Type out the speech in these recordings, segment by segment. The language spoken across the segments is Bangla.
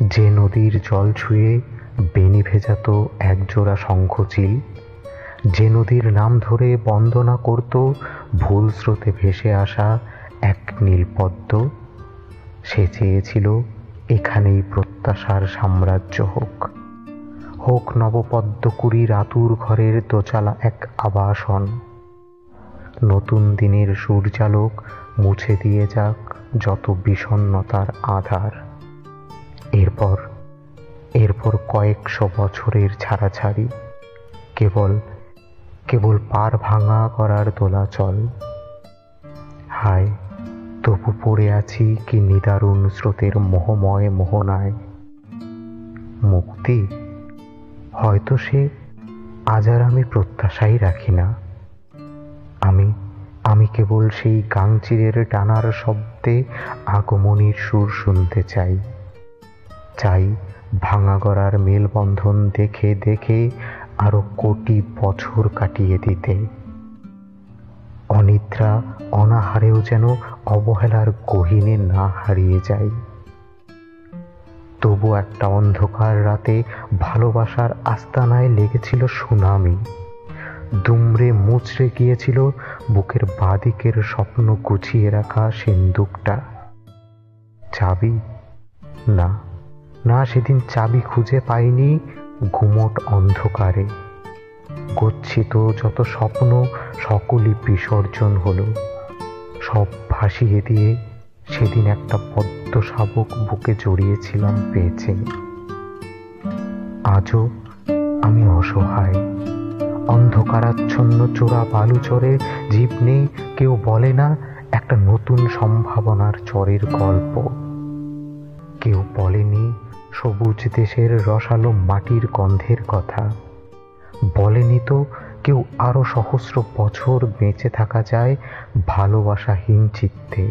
যে নদীর জল ছুঁয়ে বেনি ভেজাত একজোড়া শঙ্খচিল যে নদীর নাম ধরে বন্দনা করত ভুল স্রোতে ভেসে আসা এক নীলপদ্ম, সে চেয়েছিল এখানেই প্রত্যাশার সাম্রাজ্য হোক। হোক নবপদ্মকুড়ির আতুর ঘরের দোচালা এক আবাসন। নতুন দিনের সূর্যালোক মুছে দিয়ে যাক যত বিষণ্ণতার আধার। এরপর এরপর কয়েকশো বছরের ছাড়াছাড়ি, কেবল কেবল পার ভাঙা করার দোলাচল হায়, তবু পড়ে আছি কি নিদারুণ স্রোতের মোহময় মোহনায়। মুক্তি? হয়তো সে আজ আর আমি প্রত্যাশাই রাখি না। আমি আমি কেবল সেই গাংচিরের টানার শব্দে আগমনীর সুর শুনতে চাই। চাই ভাঙা গড়ার মেলবন্ধন দেখে দেখে আরও কোটি বছর কাটিয়ে দিতে। অনিদ্রা অনাহারেও যেন অবহেলার গহিনে না হারিয়ে যাই তবু একটা অন্ধকার রাতে ভালোবাসার আস্তানায় লেগেছিল সুনামি। দুমড়ে মুচড়ে গিয়েছিল বুকের বাদিকের স্বপ্ন গুছিয়ে রাখা সিন্দুকটা। চাবি? না। না সেদিন চাবি খুঁজে পাইনি গুমট অন্ধকারে। গচ্ছিত যত স্বপ্ন, সকলই বিসর্জন হলো। সব ভাসিয়ে দিয়ে সেদিন একটা পদ্ম শাবক বুকে জড়িয়েছিলাম পেয়েছে আজও আমি অসহায়। অন্ধকারাচ্ছন্ন চোরা বালুচরে জীব নেই, কেউ বলে না একটা নতুন সম্ভাবনার চরের গল্প। কেউ বলেনি সবুজ দেশের রসালো মাটির গন্ধের কথা। বলেনি তো কেউ আরও সহস্র বছর বেঁচে থাকা যায় ভালোবাসাহীন চিত্তে।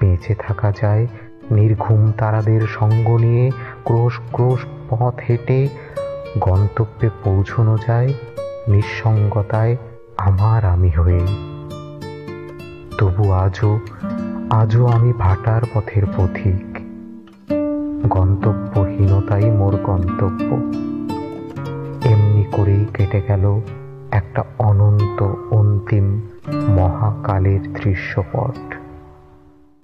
বেঁচে থাকা যায় নির্ঘুম তারাদের সঙ্গ নিয়ে ক্রোশ ক্রোশ পথ হেঁটে গন্তব্যে পৌঁছনো যায় নিঃসঙ্গতায় আমার আমি হয়ে। তবু আজও আজও আমি ভাটার পথের পথিক। গন্তব্যহীনতাই মোর গন্তব্য। এমনি করেই কেটে গেল একটা অনন্ত অন্তিম মহাকালের দৃশ্যপট।